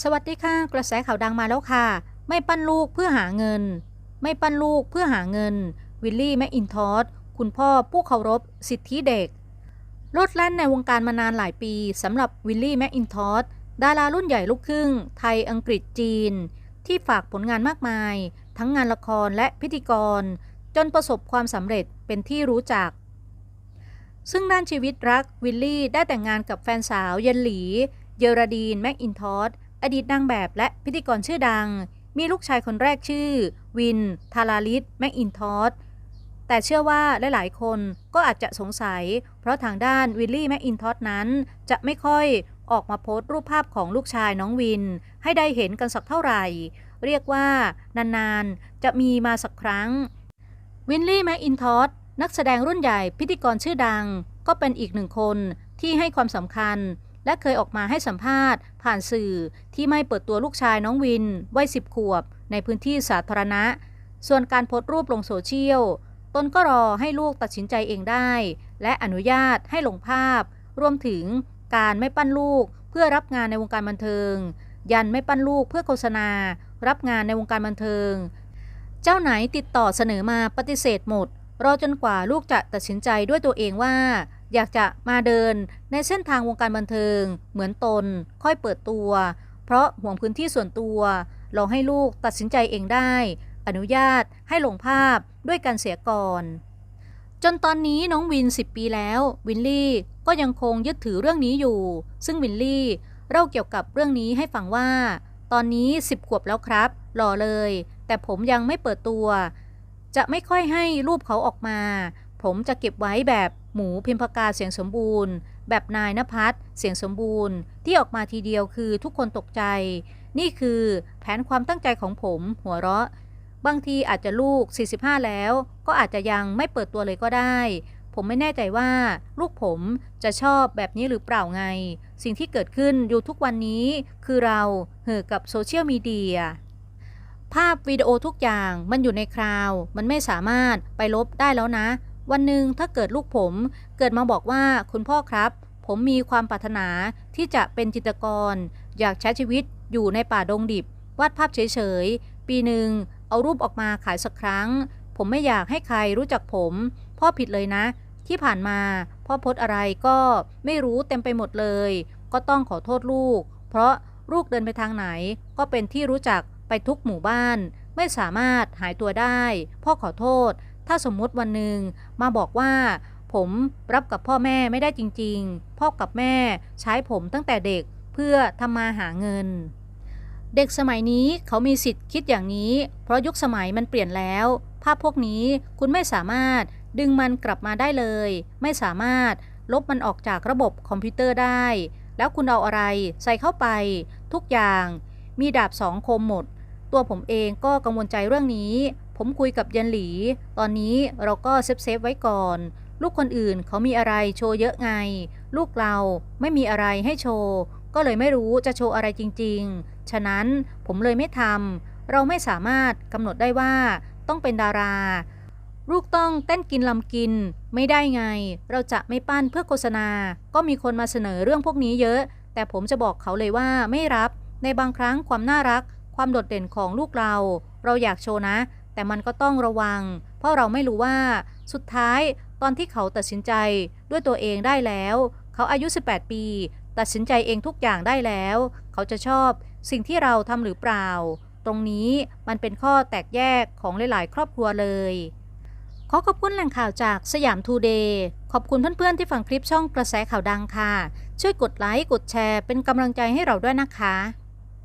สวัสดีค่ะ กระแสข่าวดังมาแล้วค่ะ ไม่ปั้นลูกเพื่อหาเงิน ไม่ปั้นลูกเพื่อหาเงิน วิลลี่แมอินทอสคุณพ่อผู้เคารพ สิทธิเด็กลดแล่นในวงการมานานหลายปีสำหรับวิลลี่แมอินทอสดารารุ่นใหญ่ลูกครึ่ง ไทยอังกฤษจีน ที่ฝากผลงานมากมาย ทั้งงานละครและพิธีกร จนประสบความสำเร็จเป็นที่รู้จัก ซึ่งด้านชีวิตรักวิลลี่ได้แต่งงานกับแฟนสาวเยนหลี เยราดีนแมคอินทอส อดีตนางแบบและพิธีกรชื่อดัง มีลูกชายคนแรกชื่อ วิน ทาราลิส แมคอินทอสแต่เชื่อว่าหลาย ๆ คนก็อาจจะสงสัย เพราะทางด้านวิลลี่แมคอินทอสนั้น จะไม่ค่อยออกมาโพสต์รูปภาพของลูกชายน้องวิน ให้ได้เห็นกันสักเท่าไหร่ เรียกว่านาน ๆ จะมีมาสักครั้ง วินลี่แมคอินทอสนักแสดงรุ่นใหญ่พิธีกรชื่อดัง ก็เป็นอีกหนึ่งคนที่ให้ความสำคัญ และเคยออกมาให้สัมภาษณ์ ผ่านสื่อที่ไม่เปิดตัวลูกชายน้องวินวัยสิบขวบ ในพื้นที่สาธารณะ ส่วนการโพสต์รูปลงโซเชียลตนก็รอให้ลูกตัดสินใจเองได้ และอนุญาตให้ลงภาพ รวมถึงการไม่ปั้นลูกเพื่อรับงานในวงการบันเทิง ยันไม่ปั้นลูกเพื่อโฆษณา รับงานในวงการบันเทิง เจ้าไหนติดต่อเสนอมาปฏิเสธหมดรอจนกว่าลูกจะตัดสินใจด้วยตัวเองว่า อยากจะมาเดินในเส้นทางวงการบันเทิง เหมือนตน ค่อยเปิดตัว เพราะห่วงพื้นที่ส่วนตัวรองให้ลูกตัดสินใจเองได้ อนุญาตให้ลงภาพด้วยกันเสียก่อน จนตอนนี้น้องวิน 10 ปีแล้ว วินลี่ก็ยังคงยึดถือเรื่องนี้อยู่ ซึ่งวินลี่เล่าเกี่ยวกับเรื่องนี้ให้ฟังว่า ตอนนี้ 10 ขวบแล้วครับ หล่อเลย แต่ผมยังไม่เปิดตัว จะไม่ค่อยให้รูปเขาออกมา ผมจะเก็บไว้แบบ หมูพิมพากาเสียงสมบูรณ์ แบบนายนภัสเสียงสมบูรณ์ ที่ออกมาทีเดียวคือทุกคนตกใจ นี่คือแผนความตั้งใจของผม หัวเราะ บางทีอาจจะลูก 45 แล้ว ก็อาจจะยังไม่เปิดตัวเลยก็ได้ ผมไม่แน่ใจว่า ลูกผมจะชอบแบบนี้หรือเปล่าไง สิ่งที่เกิดขึ้นอยู่ทุกวันนี้ คือเราเห่อกับโซเชียลมีเดียภาพวิดีโอทุกอย่างมันอยู่ในคลาว มันไม่สามารถไปลบได้แล้วนะ วันหนึ่งถ้าเกิดลูกผมเกิดมาบอกว่าคุณพ่อครับ ผมมีความปรารถนาที่จะเป็นจิตรกร อยากใช้ชีวิตอยู่ในป่าดงดิบ วาดภาพเฉยๆ ปีหนึ่งเอารูปออกมาขายสักครั้ง ผมไม่อยากให้ใครรู้จักผม พ่อผิดเลยนะ ที่ผ่านมาพ่อโพสอะไรก็ไม่รู้เต็มไปหมดเลย ก็ต้องขอโทษลูก เพราะลูกเดินไปทางไหน ก็เป็นที่รู้จักไปทุกหมู่บ้าน ไม่สามารถหายตัวได้ พ่อขอโทษ ถ้าสมมุติวันหนึ่งมาบอกว่า ผมรับกับพ่อแม่ไม่ได้จริง ๆ พ่อกับแม่ใช้ผมตั้งแต่เด็กเพื่อทำมาหาเงิน เด็กสมัยนี้เขามีสิทธิ์คิดอย่างนี้ เพราะยุคสมัยมันเปลี่ยนแล้ว ภาพพวกนี้คุณไม่สามารถดึงมันกลับมาได้เลย ไม่สามารถลบมันออกจากระบบคอมพิวเตอร์ได้ แล้วคุณเอาอะไรใส่เข้าไป ทุกอย่าง มีดาบสองคมหมด ตัวผมเองก็กังวลใจเรื่องนี้ ผมคุยกับยันหลี ตอนนี้เราก็เซฟเซฟไว้ก่อน ลูกคนอื่นเขามีอะไรโชว์เยอะไง ลูกเราไม่มีอะไรให้โชว์ ก็เลยไม่รู้จะโชว์อะไรจริง ๆ ฉะนั้นผมเลยไม่ทำเราไม่สามารถกำหนดได้ว่าต้องเป็นดารา ลูกต้องเต้นกินลำกิน ไม่ได้ไง เราจะไม่ปั้นเพื่อโฆษณา ก็มีคนมาเสนอเรื่องพวกนี้เยอะ แต่ผมจะบอกเขาเลยว่าไม่รับ ในบางครั้งความน่ารัก ความโดดเด่นของลูกเรา เราอยากโชว์นะ แต่มันก็ต้องระวัง เพราะเราไม่รู้ว่าสุดท้ายตอนที่เขาตัดสินใจด้วยตัวเองได้แล้ว เขาอายุ 18 ปี ตัดสินใจเองทุกอย่างได้แล้ว เขาจะชอบสิ่งที่เราทำหรือเปล่า ตรงนี้มันเป็นข้อแตกแยกของหลาย ๆ ครอบครัวเลย ขอขอบคุณแหล่งข่าวจากสยามทูเดย์ขอบคุณเพื่อน ๆ ที่ฟังคลิปช่องกระแสข่าวดังค่ะ ช่วยกดไลค์กดแชร์เป็นกำลังใจให้เราด้วยนะคะ